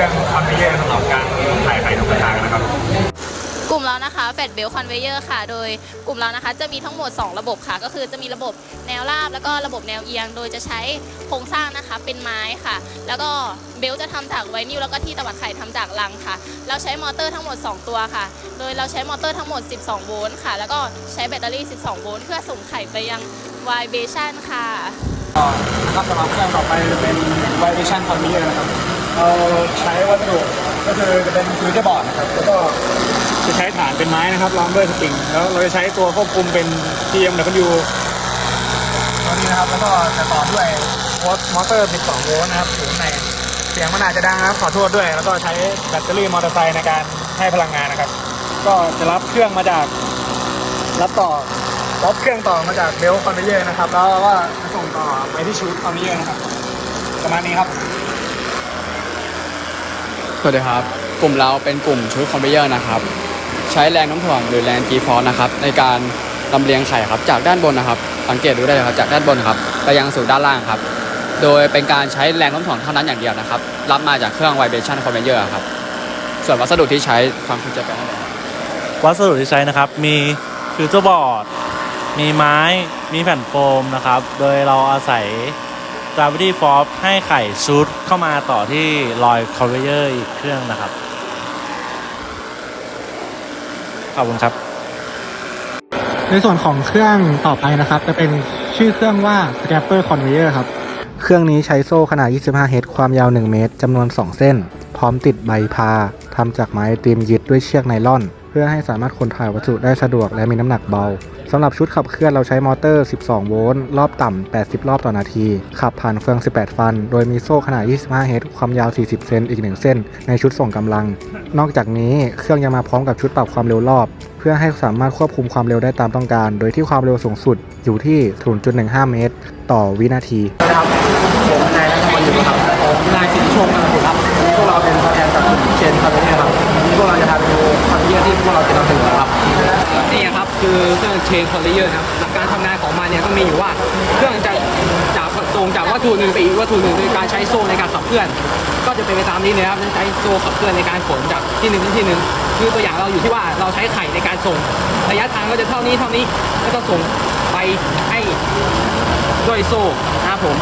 รื่คอนเวเยอร์สำหรับการถ่ายไข่นกกระทานะครับกลุ่มแล้วนะคะแฟดเบลคอนเวเยอร์ค่ะ โดยกลุ่มแล้วนะคะจะมีทั้งหมด 2 ระบบค่ะ ก็คือจะมีระบบแนวราบ แล้วก็ระบบแนวเอียง โดยจะใช้โครงสร้างนะคะเป็นไม้ค่ะ แล้วก็เบลจะทำจากไวนิลแล้วก็ที่ตะวัดไข่ทำจากลังค่ะ เราใช้มอเตอร์ทั้งหมด 2 ตัวค่ะ โดยเราใช้มอเตอร์ทั้งหมด 12 โวลต์ค่ะ แล้วก็ใช้แบตเตอรี่ 12 โวลต์เพื่อส่งไข่ไปยังวายเบชันค่ะนะครับสำหรับเครื่องต่อไปเป็นวายเบชันคอนเวเยอร์นะครับ เราใช้วัสดุก็คือจะเป็นฟิวเจอร์บอร์ดนะครับแล้วก็จะใช้ฐานเป็นไม้นะครับรองด้วยสปริงแล้วเราจะใช้ตัวควบคุมเป็น TMW ตัวนี้นะครับแล้วก็จะต่อด้วยวลต์มอเตอร์ 12 โวลต์นะครับอยู่ข้างในเสียงมันอาจจะดังนะครับขอโทษด้วย แล้วก็ใช้แบตเตอรี่มอเตอร์ไซค์ในการให้พลังงานนะครับ ก็จะรับเครื่องมาจากรับต่อรับเครื่องต่อมาจากเบลคอนเวเยอร์นะครับ แล้วก็จะส่งต่อไปที่ชูดคอนเวเยอร์นะครับประมาณนี้ครับ สวัสดีครับ กลุ่มเราเป็นกลุ่มชุดคอมเพเยอร์นะครับ ใช้แรงน้ำถ่วงหรือแรง G force นะครับ ในการลำเลียงไข่ครับ จากด้านบนนะครับ สังเกตดูได้เลยครับจากด้านบนครับไปยังสู่ด้านล่างครับ โดยเป็นการใช้แรงน้ำถ่วงเท่านั้นอย่างเดียวนะครับ รับมาจากเครื่อง vibration conveyor ครับ ส่วนวัสดุที่ใช้ฟังคุณจะแปลให้หน่อยครับวัสดุที่ใช้นะครับมีฟิวเจอร์บอร์ดมีไม้มีแผ่นโฟมนะครับ โดยเราอาศัย gravity force ให้ไข่ชูดเข้ามาต่อที่รอย conveyor อีกเครื่องนะครับ ขอบคุณครับ ในส่วนของเครื่องต่อไปนะครับ จะเป็นชื่อเครื่องว่า Scraper Conveyor ครับ เครื่องนี้ใช้โซ่ขนาด 25 เฮดความยาว 1 เมตรจำนวน 2 เส้น พร้อมติดใบพาทำจากไม้ตีมยึดด้วยเชือกไนล่อน เพื่อให้สามารถขนถ่ายวัสดุได้สะดวกและมีน้ำหนักเบาสำหรับชุดขับเคลื่อนเราใช้มอเตอร์ 12 โวลต์ รอบต่ำ 80 รอบต่อนาที ขับผ่านเฟือง 18 ฟัน โดยมีโซ่ขนาด 25 เฮด ความยาว 40 เซน อีก 1 เส้น ในชุดส่งกำลัง นอกจากนี้เครื่องยังมาพร้อมกับชุดปรับความเร็วรอบ เพื่อให้สามารถควบคุมความเร็วได้ตามต้องการ โดยที่ความเร็วสูงสุดอยู่ที่ 0.15 เมตร ต่อวินาทีนะครับ เครื่องเชนคอนเทนต์ครับหลักการทำงานของมันเนี่ยก็มีอยู่ว่าเครื่องจะจากส่งจากวัตถุหนึ่งไปอีกวัตถุหนึ่งโดยการใช้โซ่ในการขับเคลื่อน ก็จะเป็นไปตามนี้เลยครับใช้โซ่ขับเคลื่อนในการขนจากที่หนึ่งไปที่หนึ่งคือตัวอย่างเราอยู่ที่ว่าเราใช้ไข่ในการส่งระยะทางก็จะเท่านี้เท่านี้แล้วก็ส่งไปให้ด้วยโซ่นะครับผม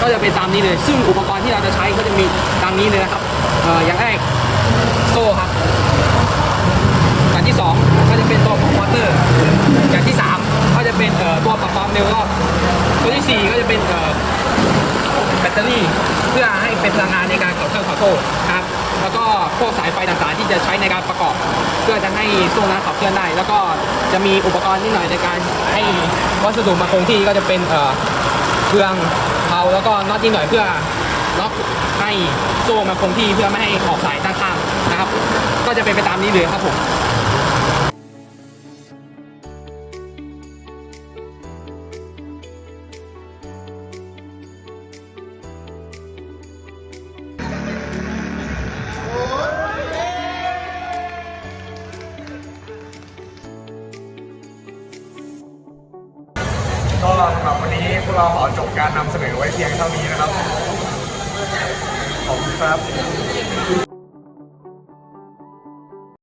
ก็จะเป็นตามนี้เลย ซึ่งอุปกรณ์ที่เราจะใช้ก็จะมีดังนี้เลยนะครับอออย่างแรกโซ่ครับอย่างที่สองก็จะเป็นตัวของมอเตอร์ อย่างที่สามก็จะเป็นเอ่อตัวปรับความเร็วรอบตัวที่สี่ก็จะเป็นเอ่อแบ ตเตอรี่ เพื่อให้เป็นพลังงานในการขับเคลื่อนขอโทษครับแล้วก็พวกสายไฟต่างๆที่จะใช้ในการประกอบ เพื่อจะให้โซ่นั้นขับเคลื่อนได้ แล้วก็จะมีอุปกรณ์นิดหน่อยในการให้วัสดุมาคงที่ก็จะเป็นเอ่อเครื่องเผาแล้วก็น็อตนิดหน่อยเพื่อล็อกให้โซ่มาคงที่เพื่อไม่ให้ออกสายด้านข้างนะครับ ก็จะเป็นไปตามนี้เลยครับผม ก็สำหรับวันนี้พวกเราขอจบการนำเสนอไว้เพียงเท่านี้นะครับ ขอบคุณครับ